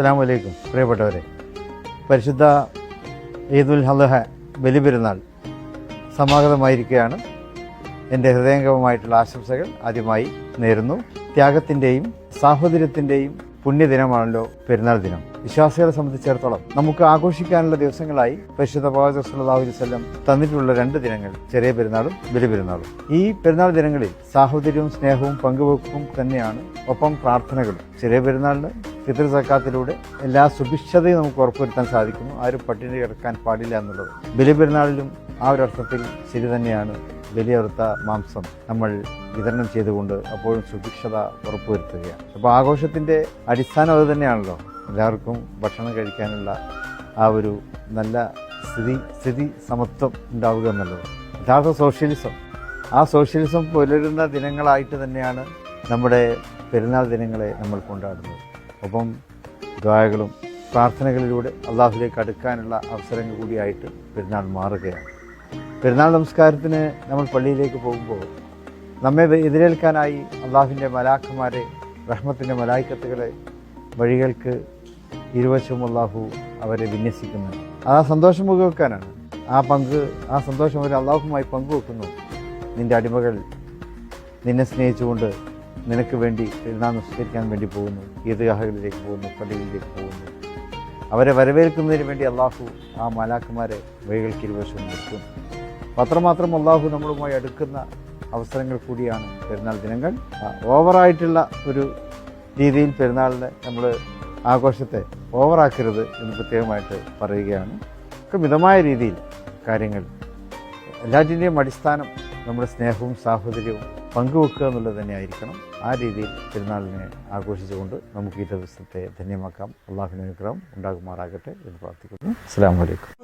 അസ്സാം വലൈക്കും പ്രിയപ്പെട്ടവരെ പരിശുദ്ധ ഈദുൽ ഹലഹ ബലിപെരുന്നാൾ സമാഗതമായിരിക്കുകയാണ്. എന്റെ ഹൃദയംഗമമായിട്ടുള്ള ആശംസകൾ ആദ്യമായി നേരുന്നു. ത്യാഗത്തിന്റെയും സാഹോദര്യത്തിന്റെയും പുണ്യദിനമാണല്ലോ പെരുന്നാൾ ദിനം. വിശ്വാസികളെ സംബന്ധിച്ചിടത്തോളം നമുക്ക് ആഘോഷിക്കാനുള്ള ദിവസങ്ങളായി പരിശുദ്ധ പ്രവാചക സല്ലല്ലാഹു അലൈഹി തന്നിട്ടുള്ള രണ്ട് ദിനങ്ങൾ ചെറിയ പെരുന്നാളും ബലിപെരുന്നാളും ഈ പെരുന്നാൾ ദിനങ്ങളിൽ സാഹോദര്യവും സ്നേഹവും പങ്കുവെക്കും തന്നെയാണ്. ഒപ്പം പ്രാർത്ഥനകളും ചെറിയ പെരുന്നാളിന് ഫിത്ർ സക്കാത്തിലൂടെ എല്ലാ സുഭിക്ഷതയും നമുക്ക് ഉറപ്പുവരുത്താൻ സാധിക്കുന്നു. ആരും പട്ടിണി കിടക്കാൻ പാടില്ല എന്നുള്ളത്. ബലിപെരുന്നാളിലും ആ ഒരു അർത്ഥത്തിൽ ശരി തന്നെയാണ്. ബലിയറുത്ത മാംസം നമ്മൾ വിതരണം ചെയ്തുകൊണ്ട് അപ്പോഴും സുഭിക്ഷത ഉറപ്പുവരുത്തുകയാണ്. അപ്പോൾ ആഘോഷത്തിന്റെ അടിസ്ഥാനം അത് തന്നെയാണല്ലോ. എല്ലാവർക്കും ഭക്ഷണം കഴിക്കാനുള്ള ആ ഒരു നല്ല സ്ഥിതി സ്ഥിതി സമത്വം ഉണ്ടാവുക എന്നുള്ളത്. യഥാർത്ഥ സോഷ്യലിസം. ആ സോഷ്യലിസം പുലരുന്ന ദിനങ്ങളായിട്ട് തന്നെയാണ് നമ്മുടെ പെരുന്നാൾ ദിനങ്ങളെ നമ്മൾ കൊണ്ടാടുന്നത്. ഒപ്പം ദ്വായകളും പ്രാർത്ഥനകളിലൂടെ അള്ളാഹുലേക്ക് അടുക്കാനുള്ള അവസരങ്ങൾ കൂടിയായിട്ട് പെരുന്നാൾ മാറുകയാണ്. പെരുന്നാൾ നമസ്കാരത്തിന് നമ്മൾ പള്ളിയിലേക്ക് പോകുമ്പോൾ നമ്മെ എതിരേൽക്കാനായി അള്ളാഹുവിന്റെ മലാഖമാരെ റഹ്മത്തിന്റെ മലായിക്കത്തുകളെ വഴികൾക്ക് ഇരുവശവും അള്ളാഹു അവരെ വിന്യസിക്കുന്നുണ്ട് ആ സന്തോഷം പങ്കുവെക്കാനാണ് ആ പങ്ക് ആ സന്തോഷം അവർ അള്ളാഹുമായി പങ്കുവെക്കുന്നു. നിന്റെ അടിമകൾ നിന്നെ സ്നേഹിച്ചുകൊണ്ട് നിനക്ക് വേണ്ടി പെരുന്നാൾ നിസ്കരിക്കാൻ വേണ്ടി പോകുന്നു. ഈദ്ഗാഹകളിലേക്ക് പോകുന്നു പള്ളികളിലേക്ക് പോകുന്നു. അവരെ വരവേൽക്കുന്നതിന് വേണ്ടി അള്ളാഹു ആ മാലാഖമാരെ വഴികൾക്ക് ഇരുവശവും നിൽക്കുന്നു അത്രമാത്രം അള്ളാഹു നമ്മളുമായി അടുക്കുന്ന അവസരങ്ങൾ കൂടിയാണ് പെരുന്നാൾ ദിനങ്ങൾ. ഓവറായിട്ടുള്ള ഒരു രീതിയിൽ പെരുന്നാളിനെ നമ്മൾ ആഘോഷത്തെ ഓവറാക്കരുത് എന്ന് പ്രത്യേകമായിട്ട് പറയുകയാണ്. ഒക്കെ മിതമായ രീതിയിൽ കാര്യങ്ങൾ. എല്ലാറ്റിന്റെയും അടിസ്ഥാനം നമ്മുടെ സ്നേഹവും സാഹോദര്യവും പങ്കുവെക്കുക എന്നുള്ളത് തന്നെയായിരിക്കണം. ആ രീതിയിൽ പെരുന്നാളിനെ ആഘോഷിച്ചുകൊണ്ട് നമുക്ക് ഈ ദിവസത്തെ ധന്യമാക്കാം. അനുഗ്രഹം ഉണ്ടാകുമാറാകട്ടെ എന്ന് പ്രാർത്ഥിക്കുന്നു. അസ്സാം വലൈക്കും